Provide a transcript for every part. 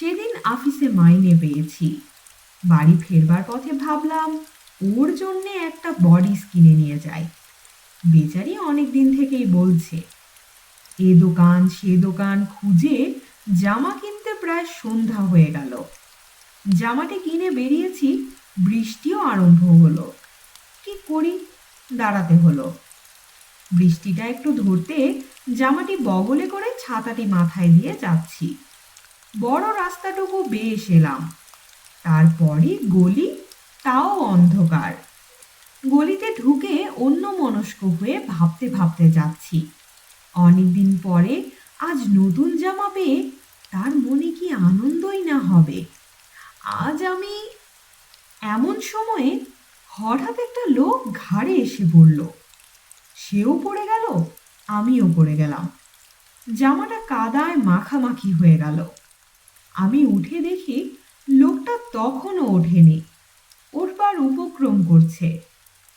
সেদিন আফিসে মাইনে পেয়েছি। বাড়ি ফেরবার পথে ভাবলাম, ওর জন্যে একটা বডিস কিনে নিয়ে যাই। বেচারি অনেক দিন থেকেই বলছে, এ দোকান, সে দোকান খুঁজে জামা কিনতে প্রায় সন্ধ্যা হয়ে গেল। জামাটি কিনে বেরিয়েছি, বৃষ্টিও আরম্ভ হলো। কি করি? দাঁড়াতে হলো। বৃষ্টিটা একটু ধরতে জামাটি বগলে করে ছাতাটি মাথায় দিয়ে যাচ্ছি। বড় রাস্তাটুকু বেশ এলাম তারপরে গলি, তাও অন্ধকার। গলিতে ঢুকে অন্য মনস্ক হয়ে ভাবতে ভাবতে যাচ্ছি। অনেকদিন পরে আজ নতুন জামা পেয়ে তার মনে কি আনন্দই না হবে। আজ আমি এমন সময়ে হঠাৎ একটা লোক ঘাড়ে এসে পড়ল। সেও পড়ে গেল, আমিও পড়ে গেলাম। জামাটা কাদায় মাখামাখি হয়ে গেল। আমি উঠে দেখি লোকটা তখনও ওঠেনি। উঠবার উপক্রম করছে।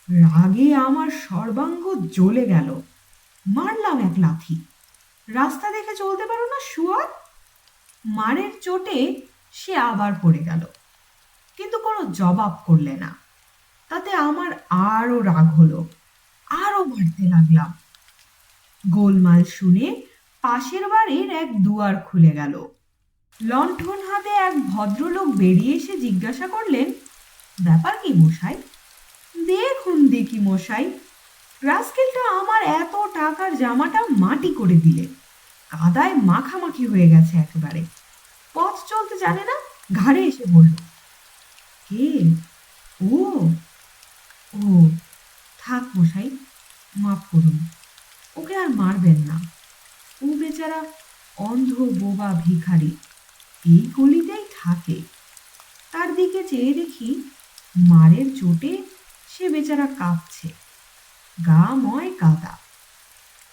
রাগে আমার সর্বাঙ্গ জ্বলে গেল। মারলাম এক লাথি। রাস্তা দেখে চলতে পারো না, শুয়ার? মারের চোটে সে আবার পড়ে গেল। কিন্তু কোনো জবাব করলে না। তাতে আমার আরও রাগ হলো। আরও মারতে লাগলাম। গোলমাল শুনে পাশের বাড়ির এক দুয়ার খুলে গেল। লণ্ঠন হাতে এক ভদ্রলোক বেরিয়ে এসে জিজ্ঞাসা করলেন, ব্যাপার কি মশাই? দেখুন দেখি মশাই, রাস্কেলটা আমার এত টাকার জামাটা মাটি করে দিলে। কাদায় মাখামাখি হয়ে গেছে একেবারে। পথ চলতে জানে না, ঘাড়ে এসে বলল, কে? ও? ও, থাক মশাই, মাফ করুন, ওকে আর মারবেন না। ও বেচারা অন্ধ বোবা ভিখারি। এই গলিতেই থাকে। তার দিকে চেয়ে দেখি মারের চোটে সে বেচারা কাঁপছে। গা ময় কাদা।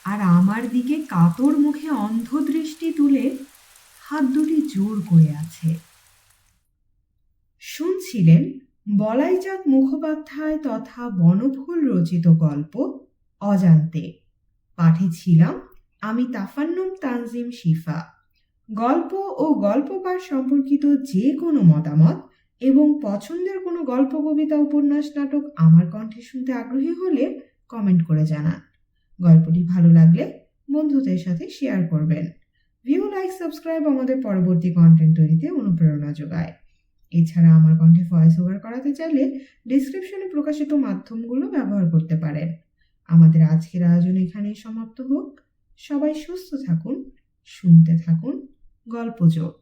আর আমার দিকে কাতর মুখে অন্ধ দৃষ্টি তুলে হাত দুটি জোর করে আছে। শুনছিলেন বলাইচাঁদ মুখোপাধ্যায় তথা বনফুল রচিত গল্প অজান্তে। পাঠে ছিলাম আমি তাফান্নুম তানজিম শিফা। গল্প ও গল্প পাঠ সম্পর্কিত যে কোনো মতামত এবং পছন্দের কোনো গল্প, কবিতা, উপন্যাস, নাটক আমার কণ্ঠে শুনতে আগ্রহী হলে কমেন্ট করে জানান। গল্পটি ভালো লাগলে বন্ধুদের সাথে শেয়ার করবেন। ভিউ লাইক সাবস্ক্রাইব আমাদের পরবর্তী কন্টেন্ট তৈরিতে অনুপ্রেরণা যোগায়। এছাড়া আমার কণ্ঠে ভয়েস ওভার করাতে চাইলে ডিসক্রিপশনে প্রকাশিত মাধ্যমগুলো ব্যবহার করতে পারেন। আমাদের আজকের আয়োজন এখানেই সমাপ্ত হোক। সবাই সুস্থ থাকুন, শুনতে থাকুন গল্পযোগ